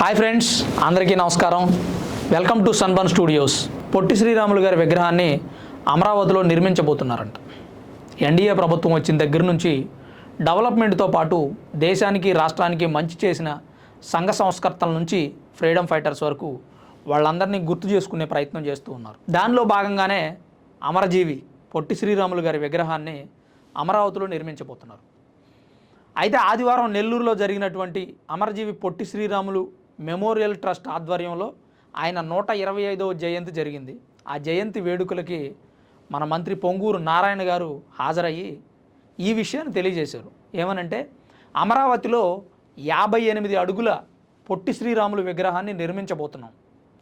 Hi friends అందరికీ నమస్కారం. Welcome to Sunburn studios Potti Sriramulu గారి విగ్రహాన్ని అమరావతిలో నిర్మించబోతున్నారంట. ఎన్డీఏ ప్రభుత్వం వచ్చిన దగ్గర నుంచి డెవలప్మెంట్తో పాటు దేశానికి రాష్ట్రానికి మంచి చేసిన సంఘ సంస్కర్తల నుంచి ఫ్రీడమ్ ఫైటర్స్ వరకు వాళ్ళందరినీ గుర్తు చేసుకునే ప్రయత్నం చేస్తూ ఉన్నారు. దానిలో భాగంగానే అమరజీవి పొట్టి శ్రీరాములు గారి విగ్రహాన్ని అమరావతిలో నిర్మించబోతున్నారు. అయితే ఆదివారం నెల్లూరులో జరిగినటువంటి అమరజీవి పొట్టి శ్రీరాములు మెమోరియల్ ట్రస్ట్ ఆధ్వర్యంలో ఆయన నూట ఇరవై ఐదవ జయంతి జరిగింది. ఆ జయంతి వేడుకలకి మన మంత్రి పొంగూరు నారాయణ గారు హాజరయ్యి ఈ విషయాన్ని తెలియజేశారు. ఏమనంటే అమరావతిలో యాభై ఎనిమిది అడుగుల పొట్టి శ్రీరాములు విగ్రహాన్ని నిర్మించబోతున్నాం.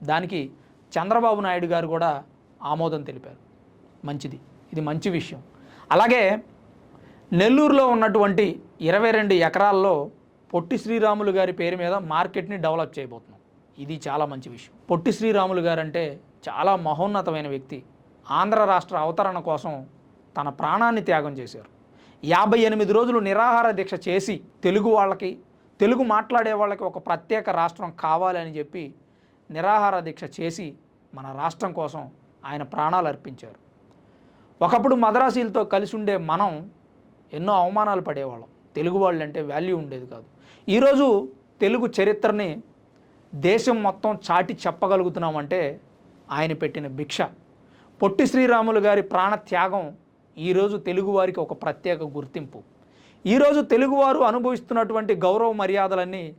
దానికి చంద్రబాబు నాయుడు గారు కూడా ఆమోదం తెలిపారు. మంచిది. ఇది మంచి విషయం. అలాగే నెల్లూరులో ఉన్నటువంటి ఇరవై రెండు ఎకరాల్లో పొట్టి శ్రీరాములు గారి పేరు మీద మార్కెట్ని డెవలప్ చేయబోతున్నాం. ఇది చాలా మంచి విషయం. పొట్టి శ్రీరాములు గారు అంటే చాలా మహోన్నతమైన వ్యక్తి. ఆంధ్ర రాష్ట్ర అవతరణ కోసం తన ప్రాణాన్ని త్యాగం చేశారు. యాభై ఎనిమిది రోజులు నిరాహార దీక్ష చేసి తెలుగు వాళ్ళకి తెలుగు మాట్లాడే వాళ్ళకి ఒక ప్రత్యేక రాష్ట్రం కావాలని చెప్పి నిరాహార దీక్ష చేసి మన రాష్ట్రం కోసం ఆయన ప్రాణాలు అర్పించారు. ఒకప్పుడు మద్రాసీలతో కలిసి ఉండే మనం ఎన్నో అవమానాలు పడేవాళ్ళం. తెలుగు వాళ్ళంటే వాల్యూ ఉండేది కాదు. ఈరోజు తెలుగు చరిత్రని దేశం మొత్తం చాటి చెప్పగలుగుతున్నామంటే ఆయన పెట్టిన భిక్ష. పొట్టి శ్రీరాములు గారి ప్రాణ త్యాగం ఈరోజు తెలుగువారికి ఒక ప్రత్యేక గుర్తింపు. ఈరోజు తెలుగువారు అనుభవిస్తున్నటువంటి గౌరవ మర్యాదలన్నీ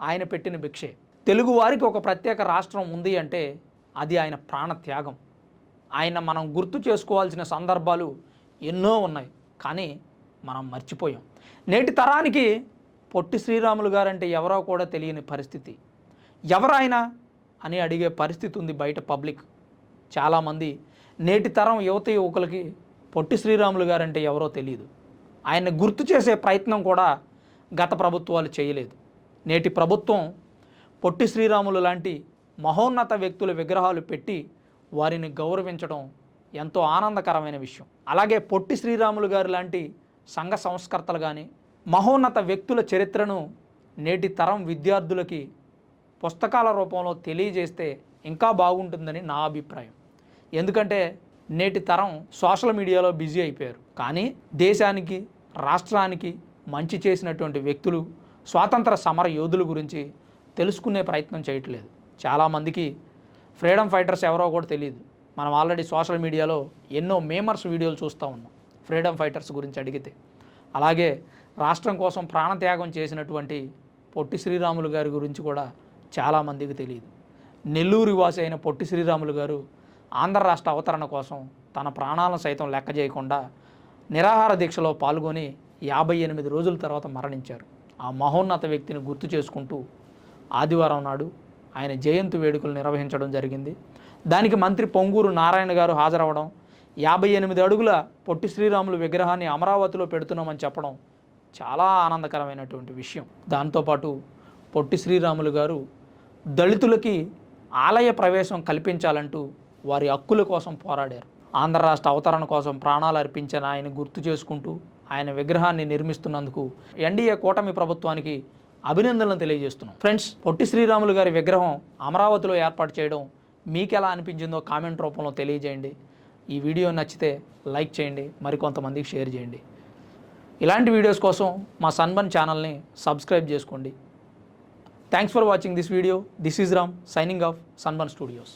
ఆయన పెట్టిన భిక్షే. తెలుగువారికి ఒక ప్రత్యేక రాష్ట్రం ఉంది అంటే అది ఆయన ప్రాణ త్యాగం. ఆయన మనం గుర్తు చేసుకోవాల్సిన సందర్భాలు ఎన్నో ఉన్నాయి. కానీ మనం మర్చిపోయాం. నేటి తరానికి పొట్టి శ్రీరాములు గారంటే ఎవరో కూడా తెలియని పరిస్థితి. ఎవరాయన అని అడిగే పరిస్థితి ఉంది బయట పబ్లిక్. చాలామంది నేటి తరం యువత యువకులకి పొట్టి శ్రీరాములు గారంటే ఎవరో తెలియదు. ఆయన గుర్తు చేసే ప్రయత్నం కూడా గత ప్రభుత్వాలు చేయలేదు. నేటి ప్రభుత్వం పొట్టి శ్రీరాములు లాంటి మహోన్నత వ్యక్తుల విగ్రహాలు పెట్టి వారిని గౌరవించడం ఎంతో ఆనందకరమైన విషయం. అలాగే పొట్టి శ్రీరాములు గారు లాంటి సంఘ సంస్కర్తలు కానీ మహోన్నత వ్యక్తుల చరిత్రను నేటి తరం విద్యార్థులకి పుస్తకాల రూపంలో తెలియజేస్తే ఇంకా బాగుంటుందని నా అభిప్రాయం. ఎందుకంటే నేటి తరం సోషల్ మీడియాలో బిజీ అయిపోయారు. కానీ దేశానికి రాష్ట్రానికి మంచి చేసినటువంటి వ్యక్తులు స్వాతంత్ర సమర యోధుల గురించి తెలుసుకునే ప్రయత్నం చేయట్లేదు. చాలామందికి ఫ్రీడమ్ ఫైటర్స్ ఎవరో కూడా తెలియదు మనం ఆల్రెడీ సోషల్ మీడియాలో ఎన్నో మేమర్స్ వీడియోలు చూస్తూ ఉన్నాం. ఫ్రీడమ్ ఫైటర్స్ గురించి అడిగితే. అలాగే రాష్ట్రం కోసం ప్రాణత్యాగం చేసినటువంటి పొట్టి శ్రీరాములు గారి గురించి కూడా చాలామందికి తెలియదు. నెల్లూరు వాసి అయిన పొట్టి శ్రీరాములు గారు ఆంధ్ర రాష్ట్ర అవతరణ కోసం తన ప్రాణాలను సైతం లెక్క చేయకుండా నిరాహార దీక్షలో పాల్గొని యాభై ఎనిమిది రోజుల తర్వాత మరణించారు. ఆ మహోన్నత వ్యక్తిని గుర్తు చేసుకుంటూ ఆదివారం నాడు ఆయన జయంతి వేడుకలు నిర్వహించడం జరిగింది. దానికి మంత్రి పొంగూరు నారాయణ గారు హాజరవడం యాభై ఎనిమిది అడుగుల పొట్టి శ్రీరాములు విగ్రహాన్ని అమరావతిలో పెడుతున్నామని చెప్పడం చాలా ఆనందకరమైనటువంటి విషయం. దాంతోపాటు పొట్టి శ్రీరాములు గారు దళితులకి ఆలయ ప్రవేశం కల్పించాలంటూ వారి హక్కుల కోసం పోరాడారు. ఆంధ్ర రాష్ట్ర అవతరణ కోసం ప్రాణాలు అర్పించిన ఆయన గుర్తు చేసుకుంటూ ఆయన విగ్రహాన్ని నిర్మిస్తున్నందుకు ఎన్డీఏ కూటమి ప్రభుత్వానికి అభినందనలు తెలియజేస్తున్నాం. ఫ్రెండ్స్ పొట్టి శ్రీరాములు గారి విగ్రహం అమరావతిలో ఏర్పాటు చేయడం మీకు ఎలా అనిపించిందో కామెంట్ రూపంలో తెలియజేయండి. ఈ వీడియో నచ్చితే లైక్ చేయండి మరికొంతమందికి షేర్ చేయండి. ఇలాంటి వీడియోస్ కోసం మా సన్బన్ ఛానల్ని సబ్స్క్రైబ్ చేసుకోండి. Thanks for watching this video this is Ram signing off Sunburn studios